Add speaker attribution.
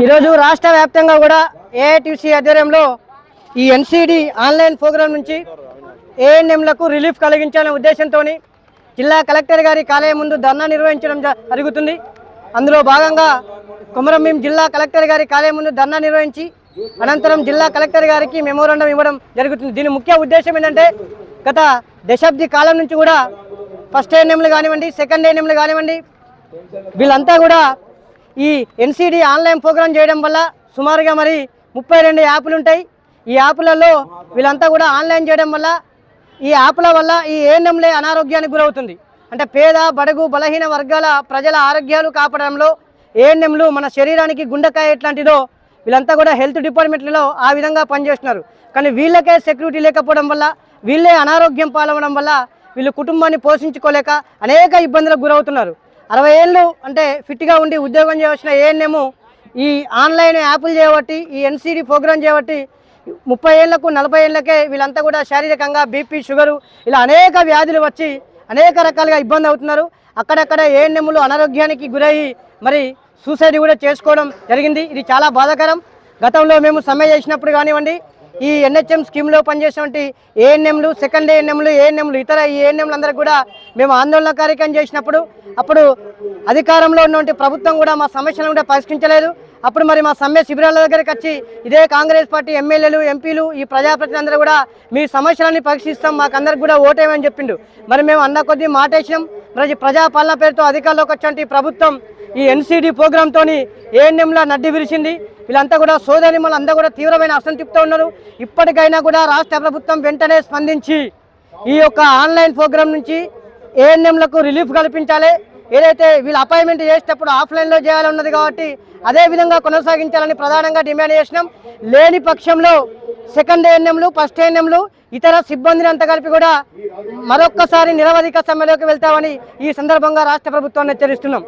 Speaker 1: ఈరోజు రాష్ట్ర వ్యాప్తంగా కూడా ఏఐటీసీ ఆధ్వర్యంలో ఈ ఎన్సీడీ ఆన్లైన్ ప్రోగ్రాం నుంచి ఏఎన్ఎంలకు రిలీఫ్ కలిగించాలనే ఉద్దేశంతో జిల్లా కలెక్టర్ గారి కార్యాలయం ముందు ధర్నా నిర్వహించడం జ- జరుగుతుంది. అందులో భాగంగా కొమరంభీం జిల్లా కలెక్టర్ గారి కార్యాలయం ముందు ధర్నా నిర్వహించి అనంతరం జిల్లా కలెక్టర్ గారికి మెమోరాండం ఇవ్వడం జరుగుతుంది. దీని ముఖ్య ఉద్దేశం ఏంటంటే గత దశాబ్ది కాలం నుంచి కూడా ఫస్ట్ ఏఎన్ఎంలు కానివ్వండి సెకండ్ ఏఎన్ఎంలు కానివ్వండి వీళ్ళంతా కూడా ఈ ఎన్సిడి ఆన్లైన్ ప్రోగ్రామ్ చేయడం వల్ల సుమారుగా మరి ముప్పై రెండు యాప్లు ఉంటాయి. ఈ యాప్లలో వీళ్ళంతా కూడా ఆన్లైన్ చేయడం వల్ల ఈ యాప్ల వల్ల ఈ ఏఎన్ఎంలే అనారోగ్యానికి గురవుతుంది. అంటే పేద బడుగు బలహీన వర్గాల ప్రజల ఆరోగ్యాలు కాపాడడంలో ఏఎన్ఎంలు మన శరీరానికి గుండెకాయ ఎట్లాంటిదో వీళ్ళంతా కూడా హెల్త్ డిపార్ట్మెంట్లలో ఆ విధంగా పనిచేస్తున్నారు. కానీ వీళ్ళకే సెక్యూరిటీ లేకపోవడం వల్ల వీళ్ళే అనారోగ్యం పాలవడం వల్ల వీళ్ళు కుటుంబాన్ని పోషించుకోలేక అనేక ఇబ్బందులకు గురవుతున్నారు. అరవై ఏళ్ళు అంటే ఫిట్గా ఉండి ఉద్యోగం చేయవలసిన ఏఎన్ఎం ఈ ఆన్లైన్ యాప్లు చేయబట్టి ఈ ఎన్సీడీ ప్రోగ్రామ్ చేయబట్టి ముప్పై ఏళ్ళకు నలభై ఏళ్ళకే వీళ్ళంతా కూడా శారీరకంగా బీపీ షుగరు ఇలా అనేక వ్యాధులు వచ్చి అనేక రకాలుగా ఇబ్బంది అవుతున్నారు. అక్కడక్కడ ఏఎన్ఎంలు అనారోగ్యానికి గురయ్యి మరి సూసైడ్ కూడా చేసుకోవడం జరిగింది. ఇది చాలా బాధాకరం. గతంలో మేము సమ్మె చేసినప్పుడు కానివ్వండి ఈ ఎన్హెచ్ఎం స్కీమ్లో పనిచేసినటువంటి ఏఎన్ఎంలు సెకండ్ ఏఎన్ఎంలు ఏఎన్ఎంలు ఇతర ఏఎన్ఎంలు అందరూ కూడా మేము ఆందోళన కార్యక్రమం చేసినప్పుడు అప్పుడు అధికారంలో ఉన్నటువంటి ప్రభుత్వం కూడా మా సమస్యలను కూడా పరిష్కరించలేదు. అప్పుడు మరి మా సమ్మె శిబిరాల దగ్గరికి వచ్చి ఇదే కాంగ్రెస్ పార్టీ ఎమ్మెల్యేలు ఎంపీలు ఈ ప్రజాప్రతినిధులందరూ కూడా మీ సమస్యలన్నీ పరిశీలిస్తాం మాకందరికి కూడా ఓటేమని చెప్పిండు. మరి మేము అన్న కొద్దీ మాటేసినాం. మరి ప్రజాపాలన పేరుతో అధికారంలోకి వచ్చే ప్రభుత్వం ఈ ఎన్సీడీ ప్రోగ్రామ్తో ఏఎన్ఎంలా నడ్డి విరిచింది. వీళ్ళంతా కూడా సోదరి అంతా కూడా తీవ్రమైన అసంతృప్తితో ఉన్నారు. ఇప్పటికైనా కూడా రాష్ట్ర ప్రభుత్వం వెంటనే స్పందించి ఈ యొక్క ఆన్లైన్ ప్రోగ్రామ్ నుంచి ఏఎన్ఎంలకు రిలీఫ్ కల్పించాలి. ఏదైతే వీళ్ళు అపాయింట్మెంట్ చేసేటప్పుడు ఆఫ్లైన్లో చేయాలన్నది కాబట్టి అదే విధంగా కొనసాగించాలని ప్రధానంగా డిమాండ్ చేసినాం. లేని పక్షంలో సెకండ్ ఏఎన్ఎంలు ఫస్ట్ ఏఎన్ఎంలు ఇతర సిబ్బందిని అంతా కలిపి కూడా మరొక్కసారి నిరవధిక సమ్మెలోకి వెళ్తామని ఈ సందర్భంగా రాష్ట్ర ప్రభుత్వాన్ని హెచ్చరిస్తున్నాం.